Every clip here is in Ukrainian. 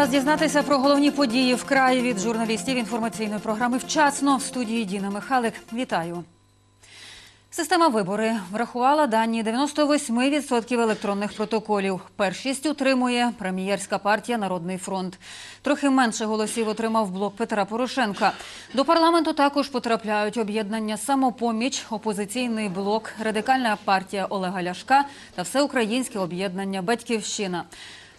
Час дізнатися про головні події в краї від журналістів інформаційної програми вчасно в студії Діна Михалик. Вітаю. Система вибори врахувала дані 98% електронних протоколів. Першість утримує прем'єрська партія Народний фронт. Трохи менше голосів отримав блок Петра Порошенка. До парламенту також потрапляють об'єднання самопоміч, опозиційний блок, радикальна партія Олега Ляшка та всеукраїнське об'єднання Батьківщина.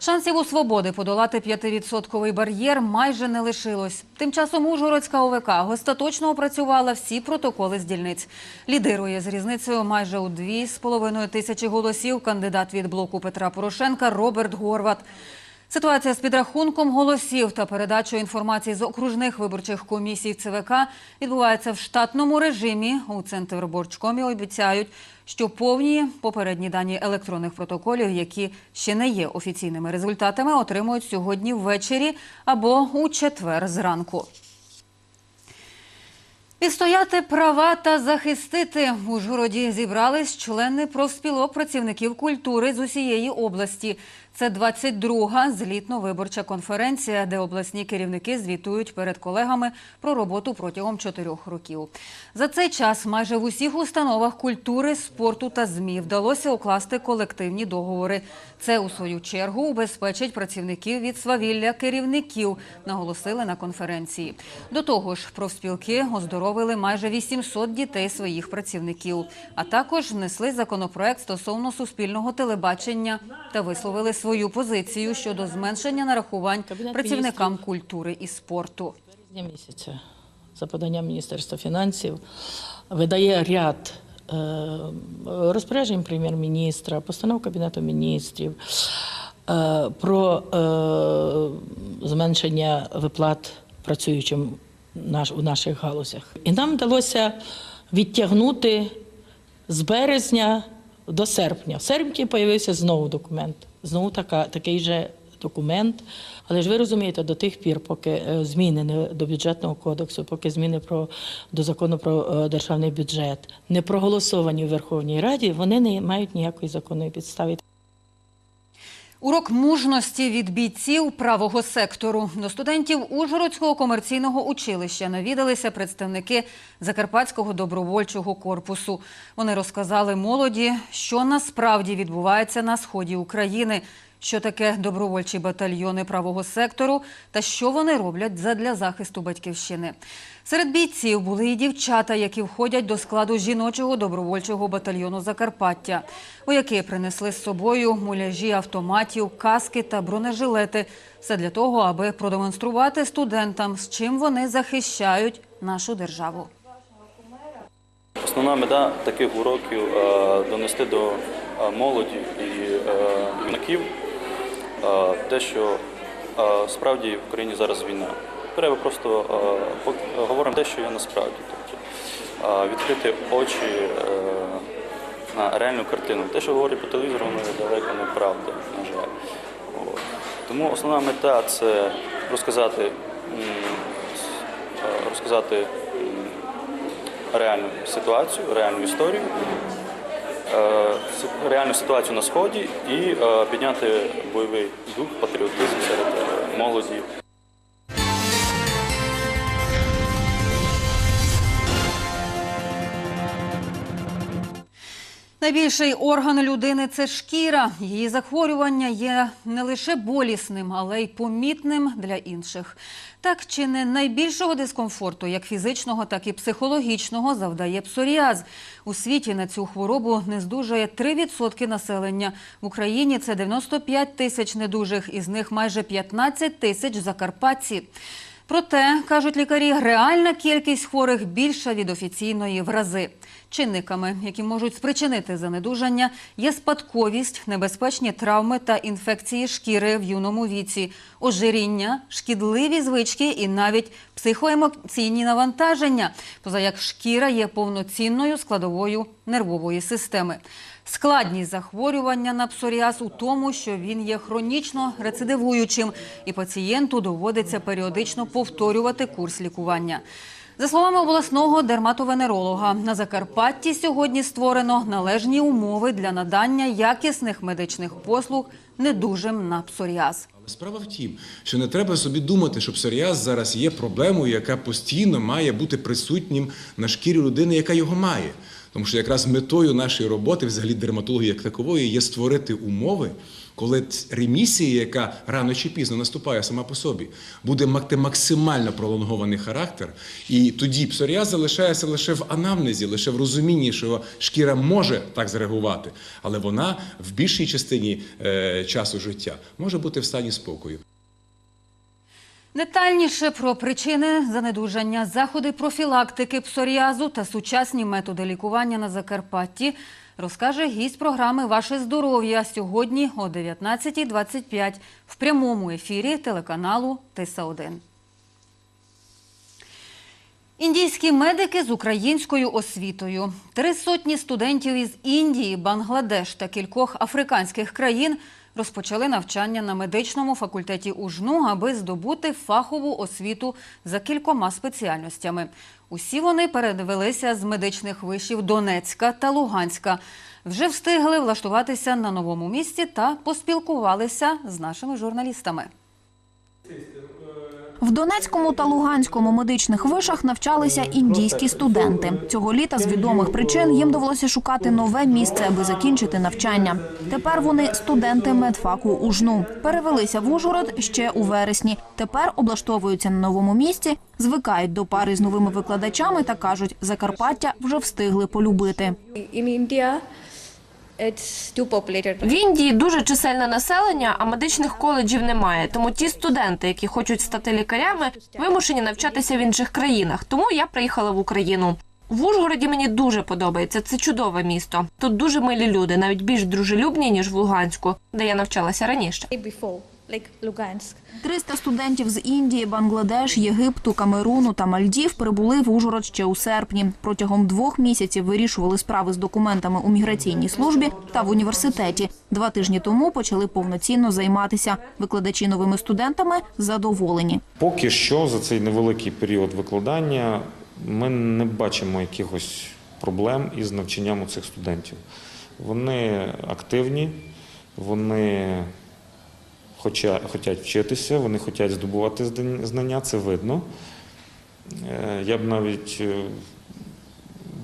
Шансів у свободи подолати 5-відсотковий бар'єр майже не лишилось. Тим часом Ужгородська ОВК остаточно опрацювала всі протоколи з дільниць. Лідирує з різницею майже у 2,5 тисячі голосів кандидат від блоку Петра Порошенка Роберт Горват. Ситуація з підрахунком голосів та передачою інформації з окружних виборчих комісій ЦВК відбувається в штатному режимі. У Центрвиборчкомі обіцяють, що повні попередні дані електронних протоколів, які ще не є офіційними результатами, отримують сьогодні ввечері або у четвер зранку. Відстояти права та захистити в Ужгороді зібрались члени профспілок працівників культури з усієї області. Це 22-га злітно-виборча конференція, де обласні керівники звітують перед колегами про роботу протягом чотирьох років. За цей час майже в усіх установах культури, спорту та змі вдалося укласти колективні договори. Це у свою чергу убезпечить працівників від свавілля керівників, наголосили на конференції. До того ж, профспілки оздоровили майже 800 дітей своїх працівників, а також внесли законопроект стосовно суспільного телебачення та висловили свою позицію щодо зменшення нарахувань працівникам культури і спорту. місяця за поданням Міністерства фінансів видає ряд е, розпоряджень прем'єр-міністра, постанов Кабінету міністрів е, про е, зменшення виплат працюючим у наших галузях. І нам вдалося відтягнути з березня до серпня. В серпні з'явився знову документ. Знову така, такий же документ. Але ж ви розумієте, до тих пір, поки е, зміни до бюджетного кодексу, поки зміни про до закону про е, державний бюджет не проголосовані у Верховній Раді, вони не мають ніякої законної підстави. Урок мужності від бійців правого сектору. До студентів Ужгородського комерційного училища навідалися представники Закарпатського добровольчого корпусу. Вони розказали молоді, що насправді відбувається на сході України, що таке добровольчі батальйони правого сектору та що вони роблять задля захисту батьківщини. Серед бійців були і дівчата, які входять до складу жіночого добровольчого батальйону Закарпаття. Вояки принесли з собою муляжі автоматів, каски та бронежилети. Все для того, аби продемонструвати студентам, з чим вони захищають нашу державу. Основна мета таких уроків е, донести до е, молоді і е, юнаків те, що справді в Україні зараз війна. Треба просто говоримо те, що є насправді. Тобто відкрити очі е, на реальну картину. Те, що говорять по телевізору, воно далеко не правда, на жаль. Тому основна мета це розказати, розказати реальну ситуацію, реальну історію, е, реальну ситуацію на сході і е, підняти бойовий дух, патріотизм серед е, молоді. Найбільший орган людини це шкіра. Її захворювання є не лише болісним, але й помітним для інших. Так чи не найбільшого дискомфорту, як фізичного, так і психологічного, завдає псоріаз. У світі на цю хворобу не здужує 3% населення. В Україні це 95 тисяч недужих, із них майже 15 тисяч закарпатці. Проте, кажуть лікарі, реальна кількість хворих більша від офіційної в рази. Чинниками, які можуть спричинити занедужання, є спадковість, небезпечні травми та інфекції шкіри в юному віці, ожиріння, шкідливі звички і навіть психоемоційні навантаження, поза як шкіра є повноцінною складовою нервової системи. Складність захворювання на псоріаз у тому, що він є хронічно рецидивуючим, і пацієнту доводиться періодично повторювати курс лікування. За словами обласного дерматовенеролога, на Закарпатті сьогодні створено належні умови для надання якісних медичних послуг недужим на псоріаз. Справа в тім, що не треба собі думати, що псоріаз зараз є проблемою, яка постійно має бути присутнім на шкірі людини, яка його має. Тому що якраз метою нашої роботи, взагалі дерматології як такової, є створити умови, коли ремісія, яка рано чи пізно наступає сама по собі, буде мати максимально пролонгований характер, і тоді псоріаз залишається лише в анамнезі, лише в розумінні, що шкіра може так зреагувати, але вона в більшій частині е, часу життя може бути в стані спокою. Детальніше про причини занедужання, заходи профілактики псоріазу та сучасні методи лікування на Закарпатті розкаже гість програми Ваше здоров'я сьогодні о 19.25 в прямому ефірі телеканалу Тиса 1 Індійські медики з українською освітою. Три сотні студентів із Індії, Бангладеш та кількох африканських країн розпочали навчання на медичному факультеті УЖНУ, аби здобути фахову освіту за кількома спеціальностями. Усі вони перевелися з медичних вишів Донецька та Луганська. Вже встигли влаштуватися на новому місці та поспілкувалися з нашими журналістами. В Донецькому та Луганському медичних вишах навчалися індійські студенти. Цього літа з відомих причин їм довелося шукати нове місце, аби закінчити навчання. Тепер вони студенти медфаку УЖНУ. Перевелися в Ужгород ще у вересні. Тепер облаштовуються на новому місці, звикають до пари з новими викладачами та кажуть, Закарпаття вже встигли полюбити. В Індії дуже чисельне населення, а медичних коледжів немає. Тому ті студенти, які хочуть стати лікарями, вимушені навчатися в інших країнах. Тому я приїхала в Україну. В Ужгороді мені дуже подобається. Це чудове місто. Тут дуже милі люди, навіть більш дружелюбні ніж в Луганську, де я навчалася раніше. Before, 300 студентів з Індії, Бангладеш, Єгипту, Камеруну та Мальдів прибули в Ужгород ще у серпні. Протягом двох місяців вирішували справи з документами у міграційній службі та в університеті. Два тижні тому почали повноцінно займатися. Викладачі новими студентами задоволені. Поки що за цей невеликий період викладання ми не бачимо якихось проблем із навчанням у цих студентів. Вони активні, вони хоча, хочуть вчитися, вони хочуть здобувати знання, це видно. Е, Я б навіть е,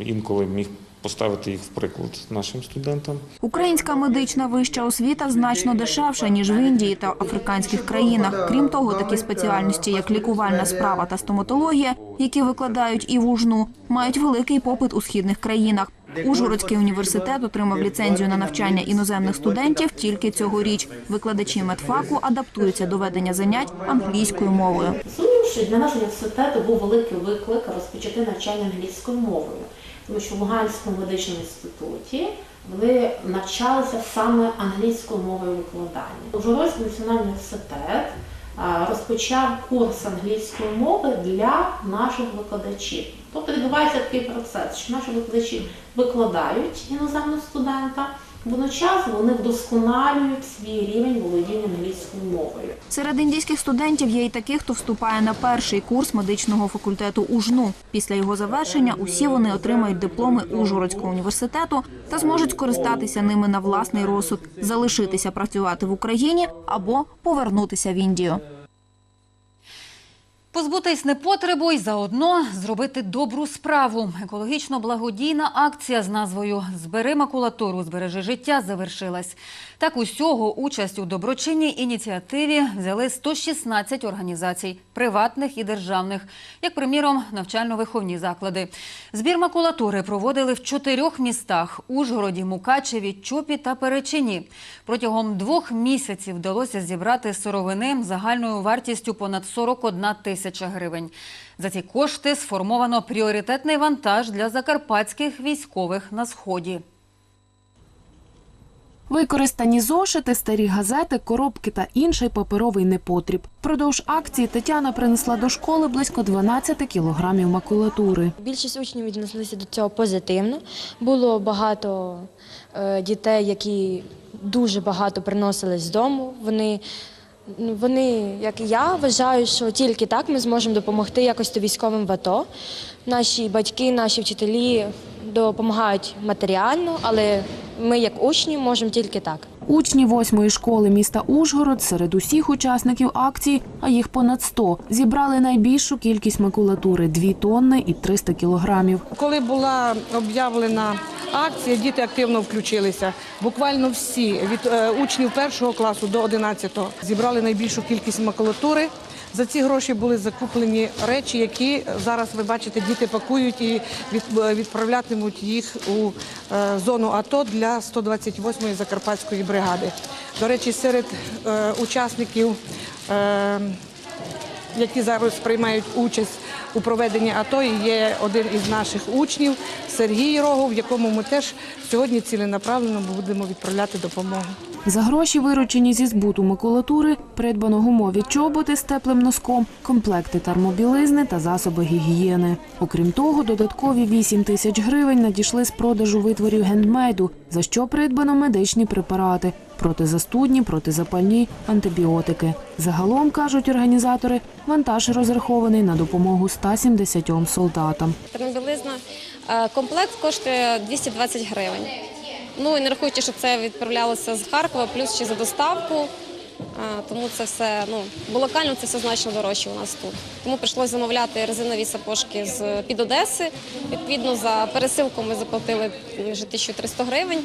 інколи міг поставити їх в приклад нашим студентам. Українська медична вища освіта значно дешевша ніж в Індії та африканських країнах. Крім того, такі спеціальності, як лікувальна справа та стоматологія, які викладають і в УЖНУ, мають великий попит у східних країнах. Ужгородський університет отримав ліцензію на навчання іноземних студентів тільки цьогоріч. Викладачі медфаку адаптуються до ведення занять англійською мовою. Що для нашого університету був великий виклик розпочати навчання англійською мовою, тому що в Луганському медичному інституті вони навчалися саме англійською мовою викладання. Ужгородський національний університет розпочав курс англійської мови для наших викладачів. Тобто відбувається такий процес, що наші викладачі викладають іноземного студента, водночас вони вдосконалюють свій рівень володіння англійською мовою. Серед індійських студентів є й такі, хто вступає на перший курс медичного факультету УЖНУ. Після його завершення усі вони отримають дипломи Ужгородського університету та зможуть скористатися ними на власний розсуд, залишитися працювати в Україні або повернутися в Індію. Позбутись непотребу і заодно зробити добру справу. Екологічно благодійна акція з назвою Збери макулатуру, збережи життя завершилась. Так усього участь у доброчинній ініціативі взяли 116 організацій, приватних і державних, як приміром навчально-виховні заклади. Збір макулатури проводили в чотирьох містах: Ужгороді, Мукачеві, Чопі та Перечині. Протягом двох місяців вдалося зібрати сировини загальною вартістю понад 41 тисяча гривень. За ці кошти сформовано пріоритетний вантаж для закарпатських військових на сході. Використані зошити, старі газети, коробки та інший паперовий непотріб. Продовж акції Тетяна принесла до школи близько 12 кілограмів макулатури. Більшість учнів віднеслися до цього позитивно. Було багато е, дітей, які дуже багато приносили з дому. Вони, вони, як і я, вважають, що тільки так ми зможемо допомогти якось то військовим в АТО. Наші батьки, наші вчителі допомагають матеріально, але ми, як учні, можемо тільки так. Учні восьмої школи міста Ужгород серед усіх учасників акції, а їх понад 100, зібрали найбільшу кількість макулатури – 2 тонни і 300 кілограмів. Коли була об'явлена акція, діти активно включилися. Буквально всі від е, учнів першого класу до 11-го зібрали найбільшу кількість макулатури. За ці гроші були закуплені речі, які зараз ви бачите, діти пакують і е, відправлятимуть їх у е, зону АТО для 128-ї Закарпатської бригади. До речі, серед учасників. які зараз приймають участь у проведенні АТО. Є один із наших учнів Сергій Рогов, якому ми теж сьогодні ціленаправленно будемо відправляти допомогу. За гроші, виручені зі збуту макулатури, придбано гумові чоботи з теплим носком, комплекти термобілизни та засоби гігієни. Окрім того, додаткові 8 тисяч гривень надійшли з продажу витворів гендмейду, за що придбано медичні препарати протизастудні, протизапальні, антибіотики. Загалом, кажуть організатори, вантаж розрахований на допомогу 170 солдатам. Приблизно е, комплект коштує 220 гривень. Ну і не рахуючи, що це відправлялося з Харкова, плюс ще за доставку. Е, Тому це все ну локально це все значно дорожче у нас тут. Тому прийшлося замовляти резинові сапожки з під Одеси. Відповідно, за пересилку ми заплатили вже 1300 гривень,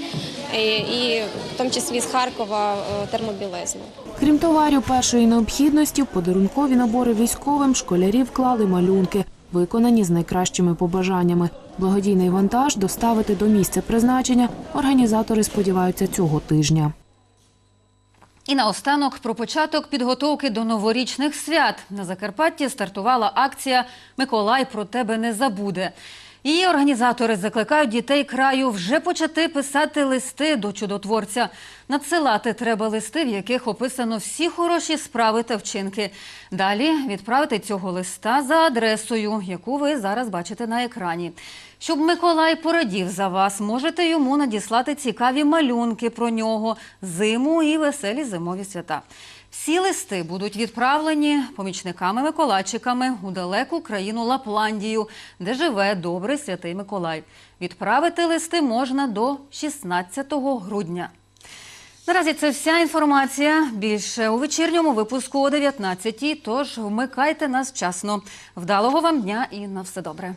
і, і в тому числі з Харкова е, термобілизну. Крім товарів першої необхідності, подарункові набори військовим школярі вклали малюнки, виконані з найкращими побажаннями. Благодійний вантаж доставити до місця призначення організатори сподіваються цього тижня. І наостанок про початок підготовки до новорічних свят. На Закарпатті стартувала акція Миколай про тебе не забуде. Її організатори закликають дітей краю вже почати писати листи до чудотворця. Надсилати треба листи, в яких описано всі хороші справи та вчинки. Далі відправити цього листа за адресою, яку ви зараз бачите на екрані. Щоб Миколай порадів за вас, можете йому надіслати цікаві малюнки про нього, зиму і веселі зимові свята. Всі листи будуть відправлені помічниками-миколайчиками у далеку країну Лапландію, де живе добрий святий Миколай. Відправити листи можна до 16 грудня. Наразі це вся інформація. Більше у вечірньому випуску о 19-й, Тож вмикайте нас вчасно. Вдалого вам дня і на все добре.